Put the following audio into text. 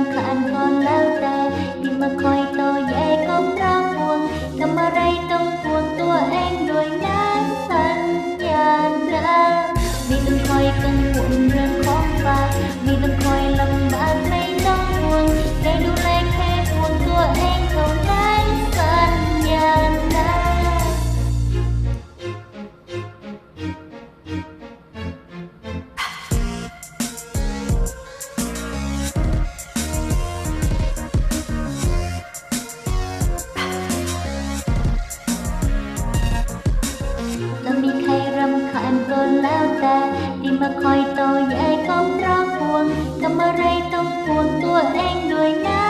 ำคาญอนแล้วแต่ที่มาคอย มาคอยโตใหญ่กองระบพวงทำอะไรต้องพวงตัวเองด้วยนะ